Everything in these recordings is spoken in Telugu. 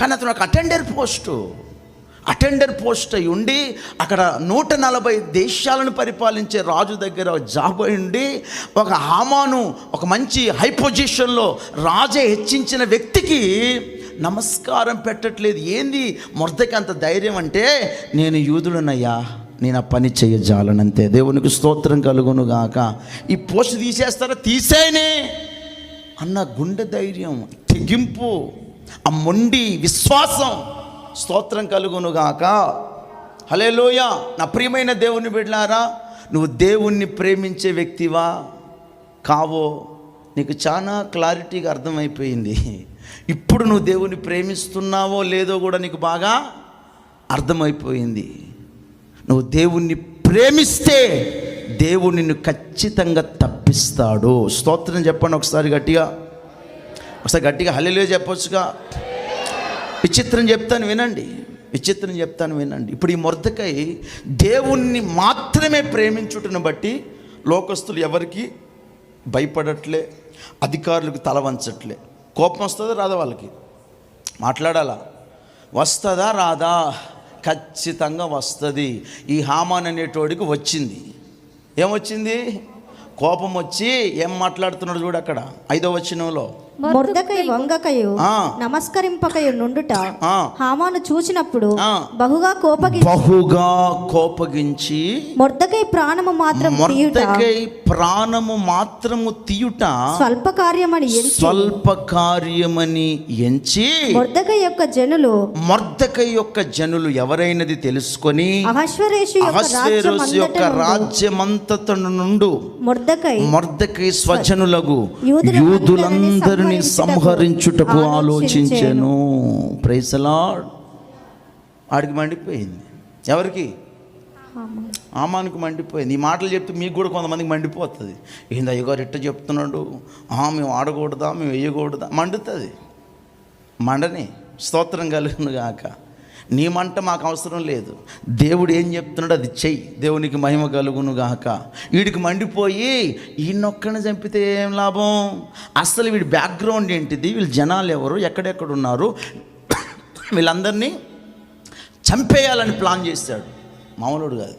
కానీ అతను ఒక అటెండర్ పోస్టు అటెండర్ పోస్ట్ అయి ఉండి అక్కడ నూట నలభై దేశాలను పరిపాలించే రాజు దగ్గర జాబ్ అయి ఉండి ఒక హామాను ఒక మంచి హై పొజిషన్లో రాజే హెచ్చించిన వ్యక్తికి నమస్కారం పెట్టట్లేదు. ఏంది? మొర్దకి అంత ధైర్యం అంటే నేను యూదుడనయ్యా నేను ఆ పని చేయజాలనంతే. దేవునికి స్తోత్రం కలుగును గాక. ఈ పోస్ట్ తీసేస్తారా? తీసేయనే. అన్న గుండె ధైర్యం తెగింపు. ఆ మొండి విశ్వాసం స్తోత్రం కలుగును గాక హలేలోయ నా ప్రియమైన దేవుని బిడ్లారా నువ్వు దేవుణ్ణి ప్రేమించే వ్యక్తివా? కావో. నీకు చాలా క్లారిటీగా అర్థమైపోయింది. ఇప్పుడు నువ్వు దేవుని ప్రేమిస్తున్నావో లేదో కూడా నీకు బాగా అర్థమైపోయింది. నువ్వు దేవుణ్ణి ప్రేమిస్తే దేవుడు నిన్ను ఖచ్చితంగా తప్పిస్తాడు. స్తోత్రం చెప్పండి ఒకసారి గట్టిగా. ఒకసారి గట్టిగా హల్లిలో చెప్పొచ్చుగా. విచిత్రం చెప్తాను వినండి. విచిత్రం చెప్తాను వినండి. ఇప్పుడు ఈ మొరదకై దేవుణ్ణి మాత్రమే ప్రేమించుటను బట్టి లోకస్తులు ఎవరికి భయపడట్లే అధికారులకు తల వంచట్లే. కోపం వస్తుందా రాదా వాళ్ళకి? మాట్లాడాలా? వస్తుందా రాదా? ఖచ్చితంగా వస్తుంది. ఈ హామాన్ అనేటోడికి వచ్చింది. ఏమొచ్చింది? కోపం వచ్చి ఏం మాట్లాడుతున్నాడు చూడు అక్కడ ఐదో వచ్చినంలో మొర్దకై వంగకయు. నమస్కరింపకయు నుండుట. హామాను చూచినప్పుడు ఆ. బహుగా కోపగి బహుగా కోపగించి మొర్దకై ప్రాణము మాత్రం తీయుట మొర్దకై ప్రాణము మాత్రము తీయుట స్వల్ప కార్యమని ఎంచి స్వల్ప కార్యమని ఎంచి మొర్దకై యొక్క జనులు మొర్దకై యొక్క జనులు ఎవరైనది తెలుసుకొని అహశ్వరేషు యొక్క రాజ్యమంతట నుండు మొర్దకై మొర్దకై స్వజనులకు యూదులందరినీ యూదులందరినీ సంహరించుటకు ఆలోచించాను. ప్రైసలాడ్ ఆడికి మండిపోయింది. ఎవరికి? ఆమానికి మండిపోయింది. ఈ మాటలు చెప్తే మీకు కూడా కొంతమందికి మండిపోతుంది. ఏంది అయ్యగారు ఎట్ట చెప్తున్నాడు? ఆ మేము ఆడకూడదా? మేము వేయకూడదా? మండుతుంది. మండని స్తోత్రం కలుగును గాక నీ మంట మాకు అవసరం లేదు. దేవుడు ఏం చెప్తున్నాడు అది చెయ్యి. దేవునికి మహిమ కలుగును గాక. వీడికి మండిపోయి ఈయనొక్కడిని చంపితే ఏం లాభం? అసలు వీడి బ్యాక్గ్రౌండ్ ఏంటిది? వీళ్ళు జనాలు ఎవరు? ఎక్కడెక్కడ ఉన్నారు? వీళ్ళందరినీ చంపేయాలని ప్లాన్ చేశాడు. మామూలుడు కాదు.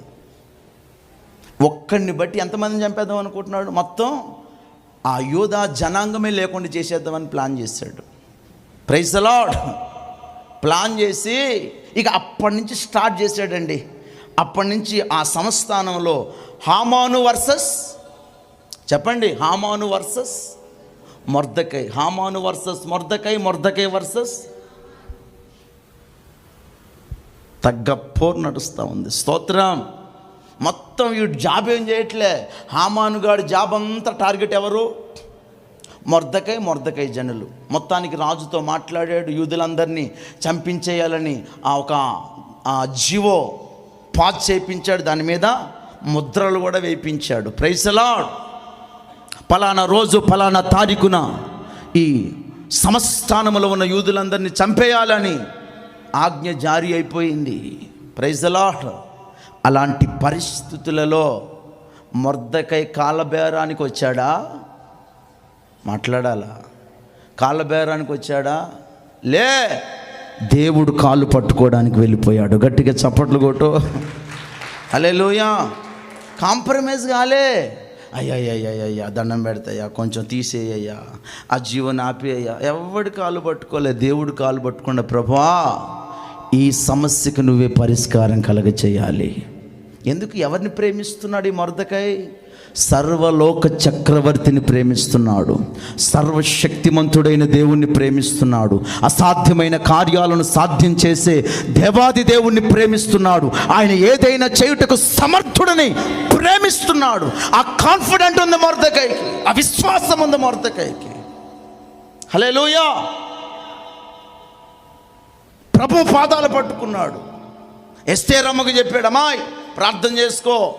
ఒక్కడిని బట్టి ఎంతమందిని చంపేద్దాం అనుకుంటున్నాడు? మొత్తం ఆ యోధా జనాంగమే లేకుండా చేసేద్దామని ప్లాన్ చేశాడు. ప్రైజ్ లాడ్ ప్లాన్ చేసి ఇక అప్పటి నుంచి స్టార్ట్ చేశాడండి. అప్పటి నుంచి ఆ సంస్థానంలో హామాను వర్సెస్ చెప్పండి Haman versus Mordecai Haman versus Mordecai Mordecai versus. తగ్గపోర్ నడుస్తూ ఉంది. స్తోత్రం. మొత్తం వీడు జాబ్ ఏం చేయట్లే. హామానుగాడు జాబ్ అంతా టార్గెట్ ఎవరు? మొర్దకై మొర్దకై జనులు. మొత్తానికి రాజుతో మాట్లాడాడు యూదులందరినీ చంపించేయాలని ఆ ఒక ఆ జీవో పాస్ చేయించాడు దాని మీద ముద్రలు కూడా వేయించాడు ప్రైసలాడ్ పలానా రోజు పలానా తారీఖున ఈ సమస్థానంలో ఉన్న యూదులందరినీ చంపేయాలని ఆజ్ఞ జారీ అయిపోయింది. ప్రైజలాట్ అలాంటి పరిస్థితులలో మొర్దకై కాలబేరానికి వచ్చాడా? మాట్లాడాలా? కాళ్ళ బేరానికి వచ్చాడా? లే! దేవుడు కాళ్ళు పట్టుకోవడానికి వెళ్ళిపోయాడు. గట్టిగా చప్పట్లు కొట్టు. అలే లోయా కాంప్రమైజ్ కాలే. అయ్యా అయ్యా అయ్యా దండం పెడతాయ్యా కొంచెం తీసేయ్యా ఆ జీవన ఆపేయ్యా. ఎవడి కాలు పట్టుకోలే? దేవుడు కాలు పట్టుకున్న ప్రభా ఈ సమస్యకు నువ్వే పరిష్కారం కలగ చేయాలి ఎందుకు ఎవరిని ప్రేమిస్తున్నాడు ఈ మొరదకాయ్? సర్వలోక చక్రవర్తిని ప్రేమిస్తున్నాడు. సర్వశక్తిమంతుడైన దేవుణ్ణి ప్రేమిస్తున్నాడు. అసాధ్యమైన కార్యాలను సాధ్యం చేసే దేవాది దేవుణ్ణి ప్రేమిస్తున్నాడు. ఆయన ఏదైనా చేయుటకు సమర్థుడని ప్రేమిస్తున్నాడు. ఆ కాన్ఫిడెంట్ ఉంది మొరదకాయకి ఆ విశ్వాసం ఉంది మొరదకాయకి హలే ప్రభు పాదాలు పట్టుకున్నాడు. ఎస్తేరమ్మకు చెప్పాడు అమ్మాయి ప్రార్థన చేసుకో.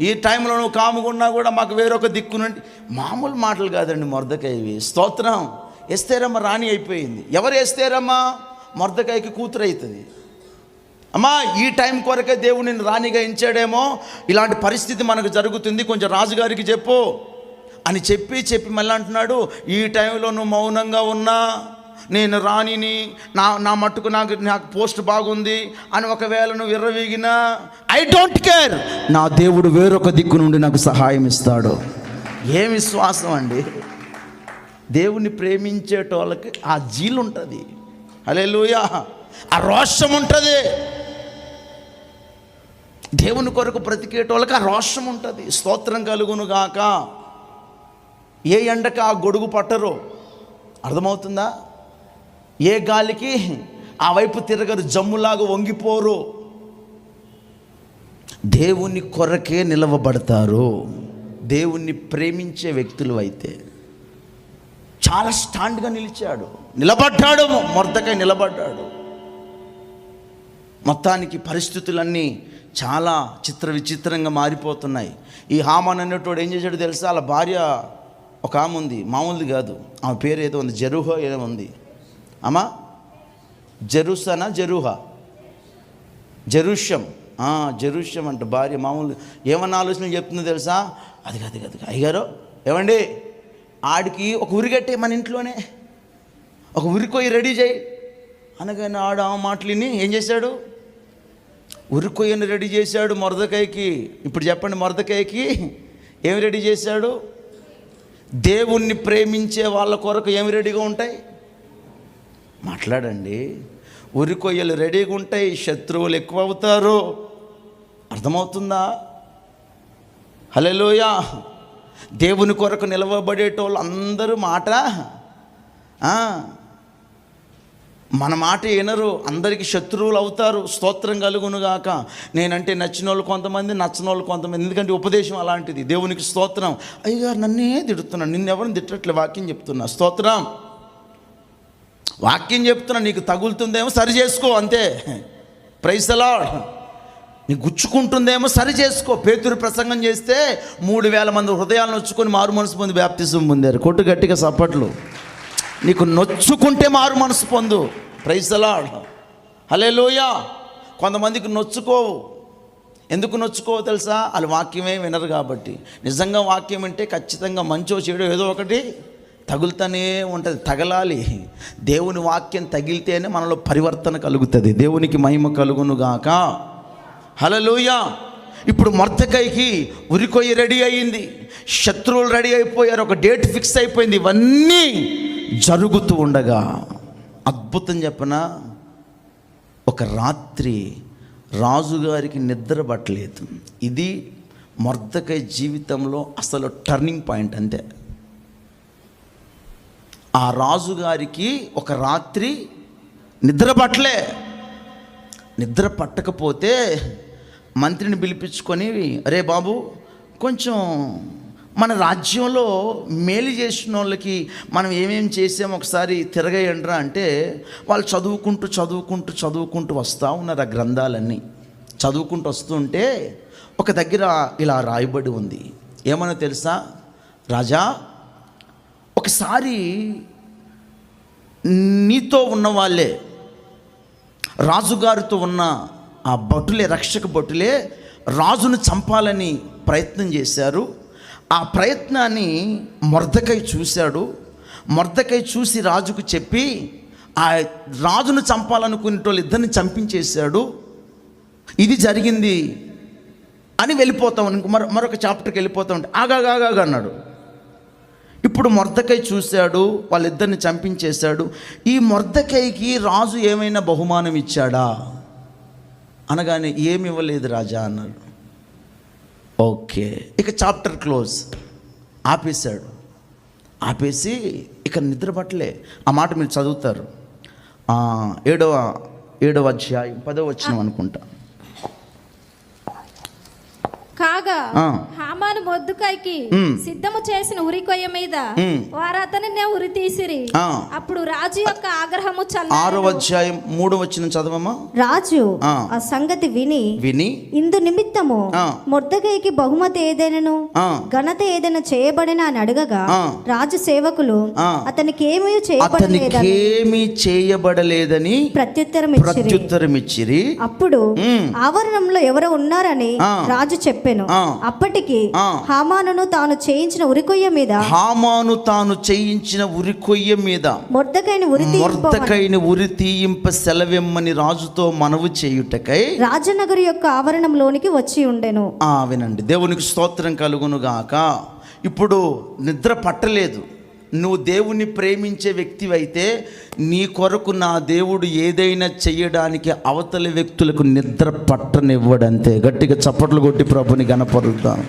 ఈ టైంలో నువ్వు కాముకున్నా కూడా మాకు వేరొక దిక్కునండి మామూలు మాటలు కాదండి మొరదకాయవి స్తోత్రం. ఎస్తేరమ్మ రాణి అయిపోయింది. ఎవరు ఎస్తేరమ్మ? మొరదకాయకి కూతురు అవుతుంది అమ్మా ఈ టైం కొరకే దేవుడు నిన్ను రాణిగా ఎంచాడేమో? ఇలాంటి పరిస్థితి మనకు జరుగుతుంది. కొంచెం రాజుగారికి చెప్పు. అని చెప్పి చెప్పి మళ్ళీ అంటున్నాడు ఈ టైంలో నువ్వు మౌనంగా ఉన్నా. నేను రాణిని నా నా మట్టుకు నాకు నాకు పోస్ట్ బాగుంది అని ఒకవేళ నువ్వు విర్రవీగినా ఐ డోంట్ కేర్ నా దేవుడు వేరొక దిక్కు నుండి నాకు సహాయం ఇస్తాడు. ఏం విశ్వాసం అండి? దేవుని ప్రేమించేటోళ్ళకి ఆ జీలు ఉంటుంది. అలే ఆ రోషం ఉంటుంది. దేవుని కొరకు బ్రతికేటోళ్ళకి ఆ రోషం ఉంటుంది. స్తోత్రం కలుగును గాక. ఏ ఎండక ఆ గొడుగు పట్టరు? అర్థమవుతుందా? ఏ గాలికి? ఆ వైపు తిరగరు జమ్ములాగా వంగిపోరు. దేవుని కొరకే నిలవబడతారు. దేవుణ్ణి ప్రేమించే వ్యక్తులు అయితే చాలా స్టాండ్గా నిలిచాడు. నిలబడ్డాడు మొరదకై నిలబడ్డాడు. మొత్తానికి పరిస్థితులన్నీ చాలా చిత్ర విచిత్రంగా మారిపోతున్నాయి. ఈ హామాన్ అనేటోడు ఏం చేశాడు తెలుసా? వాళ్ళ భార్య ఒక ఆమె ఉంది మామూలుది కాదు. ఆమె పేరు ఏదో ఉంది జరుహో ఏదో ఉంది. అమ్మా? జెరూసనా జరుహా. జెరూషం. ఆ, అంటే అంట భార్య మామూలు ఏమన్నా ఆలోచన చెప్తుందో తెలుసా? అది అది అది అయ్యారు ఏమండి? ఆడికి ఒక ఉరిగట్టే మన ఇంట్లోనే. ఒక ఉరికొయ్యి రెడీ చేయి. అనగానే ఆడు ఆ మాటలిని ఏం చేశాడు? ఉరికొయ్యను రెడీ చేశాడు మొరదకాయకి. ఇప్పుడు చెప్పండి మొరదకాయకి ఏమి రెడీ చేశాడు? దేవుణ్ణి ప్రేమించే వాళ్ళ కొరకు ఏమి రెడీగా ఉంటాయి? మాట్లాడండి. ఉరి కొయ్యలు రెడీగా ఉంటాయి శత్రువులు ఎక్కువ అవుతారు అర్థమవుతుందా? హలోయా దేవుని కొరకు నిలవబడేటోళ్ళు అందరూ మాట మన మాట వినరు. అందరికీ శత్రువులు అవుతారు. స్తోత్రం కలుగునుగాక నేనంటే నచ్చిన వాళ్ళు కొంతమంది నచ్చని వాళ్ళు కొంతమంది. ఎందుకంటే ఉపదేశం అలాంటిది. దేవునికి స్తోత్రం. అయ్యగారు నన్నే తిడుతున్నాను నిన్నెవరిని తిట్టట్లే వాక్యం చెప్తున్నా. స్తోత్రం. వాక్యం చెప్తున్నా నీకు తగులుతుందేమో సరి చేసుకో అంతే. ప్రైసలా నీ గుచ్చుకుంటుందేమో సరి చేసుకో. పేతురు ప్రసంగం చేస్తే మూడు వేల మంది హృదయాలను నొచ్చుకొని మారు మనసు పొంది బ్యాప్తిజం పొందారు. కొట్టు గట్టిగా సప్పట్లు. నీకు నొచ్చుకుంటే మారు మనసు పొందు. ప్రైసలా హలే కొంతమందికి నొచ్చుకోవు. ఎందుకు నొచ్చుకోవో తెలుసా? వాళ్ళు వాక్యమే వినరు కాబట్టి. నిజంగా వాక్యం అంటే ఖచ్చితంగా మంచో చెడు ఏదో ఒకటి తగులుతూనే ఉంటుంది తగలాలి. దేవుని వాక్యం తగిలితేనే మనలో పరివర్తన కలుగుతుంది. దేవునికి మహిమ కలుగును గాక హలలోయ ఇప్పుడు మర్తకైకి ఉరికొయ్యి రెడీ అయింది శత్రువులు రెడీ అయిపోయారు. ఒక డేట్ ఫిక్స్ అయిపోయింది. ఇవన్నీ జరుగుతూ ఉండగా అద్భుతం చెప్పిన? ఒక రాత్రి రాజుగారికి నిద్ర పట్టలేదు. ఇది మొర్దకై జీవితంలో అసలు టర్నింగ్ పాయింట్ అంతే. ఆ రాజుగారికి ఒక రాత్రి నిద్ర పట్టలే. నిద్ర పట్టకపోతే మంత్రిని పిలిపించుకొని అరే బాబు కొంచెం మన రాజ్యంలో మేలు చేసిన వాళ్ళకి మనం ఏమేం చేసాం ఒకసారి తిరగేయండిరా అంటే వాళ్ళు చదువుకుంటూ చదువుకుంటూ చదువుకుంటూ వస్తూ ఉన్నారు ఆ గ్రంథాలన్నీ. చదువుకుంటూ వస్తుంటే ఒక దగ్గర ఇలా రాయబడి ఉంది. ఏమన్నా తెలుసా? రాజా ఒకసారి నీతో ఉన్న వాళ్ళే రాజుగారితో ఉన్న ఆ భటులే రక్షక భటులే రాజును చంపాలని ప్రయత్నం చేశారు. ఆ ప్రయత్నాన్ని మొర్దకై చూశాడు. మొర్దకై చూసి రాజుకు చెప్పి ఆ రాజును చంపాలనుకునే వాళ్ళు ఇద్దరిని చంపించేశాడు. ఇది జరిగింది అని వెళ్ళిపోతాం మరొక చాప్టర్కి వెళ్ళిపోతా ఉంటే ఆగాగాగా అన్నాడు. ఇప్పుడు మొర్దకై చూశాడు వాళ్ళిద్దరిని చంపించేశాడు. ఈ మొర్దకైకి రాజు ఏమైనా బహుమానం ఇచ్చాడా? అనగానే ఏమి ఇవ్వలేదు రాజా అన్నాడు. ఓకే ఇక చాప్టర్ క్లోజ్. ఆపేశాడు. ఆపేసి ఇక నిద్ర పట్టలే. ఆ మాట మీరు చదువుతారు. ఏడవ ఏడవ అధ్యాయం పదవ వచ్చిన అనుకుంటా. కాగా. హామాను మొద్దుకాయకి. సిద్ధము చేసిన ఉరి కొయ్య మీద. వారు అతనినే ఉరి తీసిరి. అప్పుడు రాజు యొక్క ఆగ్రహము ఆరవ చల్లారెను. అధ్యాయం మూడవ వచ్చిన చదవమ్మా రాజు ఆ. సంగతి విని విని ఇందు నిమిత్తము. మొర్దకైకి బహుమతి ఏదైనను. ఘనత ఏదైనా చేయబడిన అని అడగగా. రాజు సేవకులు. అతనికి ఏమీ చేయబడలేదని ఏమీ చేయబడలేదని ప్రత్యుత్తరం ప్రత్యుత్తరం ఇచ్చిరి అప్పుడు. ఆవరణంలో ఎవరో ఉన్నారని. రాజు చెప్పెను ఆ. అప్పటికి. హామానును తాను చేయించిన ఉరికొయ్య మీద హామాను తాను చేయించిన ఉరి కొయ్య మీద మొర్దకైని ఉరి మొర్దకైని ఉరి తీయింప సెలవిమ్మని రాజుతో మనవు చేయుటకై రాజనగరు యొక్క ఆవరణంలోనికి వచ్చి ఉండెను. ఆ వినండి. దేవునికి స్తోత్రం కలుగునుగాక. ఇప్పుడు నిద్ర పట్టలేదు. నువ్వు దేవుణ్ణి ప్రేమించే వ్యక్తివైతే నీ కొరకు నా దేవుడు ఏదైనా చేయడానికి అవతలి వ్యక్తులకు నిద్ర పట్టనివ్వడంతే. గట్టిగా చప్పట్లు కొట్టి ప్రభుని గనపరుద్దాం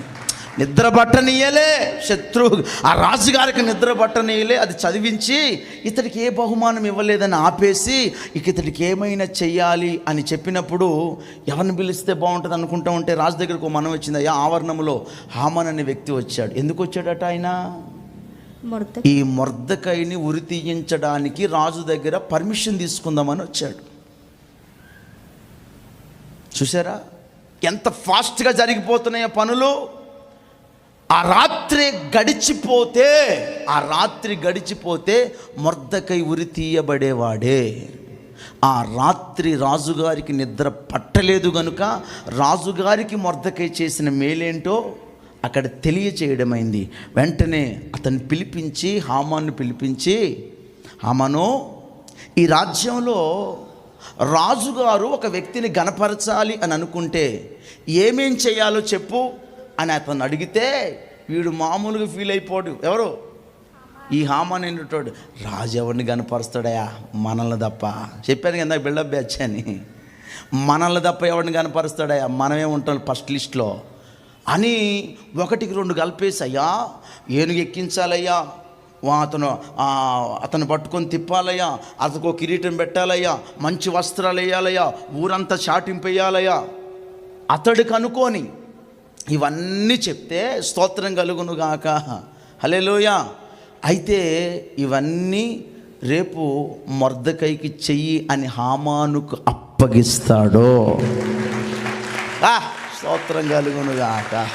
నిద్ర పట్టనీయలే శత్రు ఆ రాజుగారికి నిద్ర పట్టనీయలే అది చదివించి ఇతడికి ఏ బహుమానం ఇవ్వలేదని ఆపేసి ఇక ఇతడికి ఏమైనా చెయ్యాలి అని చెప్పినప్పుడు ఎవరిని పిలిస్తే బాగుంటుంది అనుకుంటా ఉంటే రాజు దగ్గరకు మనం వచ్చింది అయ్యా ఆవరణంలో హామన్ అనే వ్యక్తి వచ్చాడు. ఎందుకు వచ్చాడట ఆయన? ఈ మొర్దకాయని ఉరి తీయించడానికి రాజు దగ్గర పర్మిషన్ తీసుకుందామని వచ్చాడు. చూసారా ఎంత ఫాస్ట్గా జరిగిపోతున్నాయో పనులు. ఆ రాత్రి గడిచిపోతే ఆ రాత్రి గడిచిపోతే మొర్దకై ఉరి తీయబడేవాడే. ఆ రాత్రి రాజుగారికి నిద్ర పట్టలేదు గనుక రాజుగారికి మొర్దకై చేసిన మేలేంటో అక్కడ తెలియచేయడమైంది. వెంటనే అతన్ని పిలిపించి హామాను పిలిపించి హామాను ఈ రాజ్యంలో రాజుగారు ఒక వ్యక్తిని గణపరచాలి అని అనుకుంటే ఏమేం చేయాలో చెప్పు అని అతను అడిగితే వీడు మామూలుగా ఫీల్ అయిపోడు. ఎవరు? ఈ హామాన్ ఏంటోడు రాజు ఎవరిని కనపరుస్తాడయా మనల్ని తప్ప. చెప్పాను కదా బిల్డప్ బ్యాచ్ అని. మనల్ని తప్ప ఎవరిని కనపరుస్తాడయా మనమే ఉంటాం ఫస్ట్ లిస్ట్లో అని ఒకటికి రెండు కలిపేసయ్యా. ఏనుగు ఎక్కించాలయ్యా. వా అతను అతను పట్టుకొని తిప్పాలయ్యా. అతనికి ఒక కిరీటం పెట్టాలయ్యా. మంచి వస్త్రాలు వేయాలయ్యా. ఊరంతా చాటింపేయాలయ్యా అతడికి అనుకోని ఇవన్నీ చెప్తే స్తోత్రం కలుగునుగాక హలేలోయ అయితే ఇవన్నీ రేపు మొర్దకైకి చెయ్యి అని హామానుకు అప్పగిస్తాడో. ఆ, స్తోత్రం కలుగునుగాక.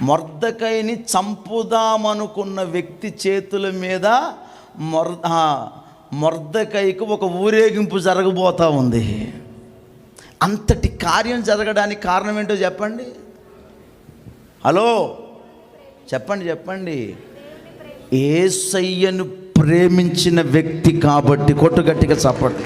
మొర్దకైని చంపుదామనుకున్న వ్యక్తి చేతుల మీద మొర్ మర్దకైకి మొర్దకైకి ఒక ఊరేగింపు జరగబోతా ఉంది. అంతటి కార్యం జరగడానికి కారణం ఏంటో చెప్పండి. హలో చెప్పండి చెప్పండి. ఏసయ్యను ప్రేమించిన వ్యక్తి కాబట్టి కొట్టుగట్టిగా చెప్పండి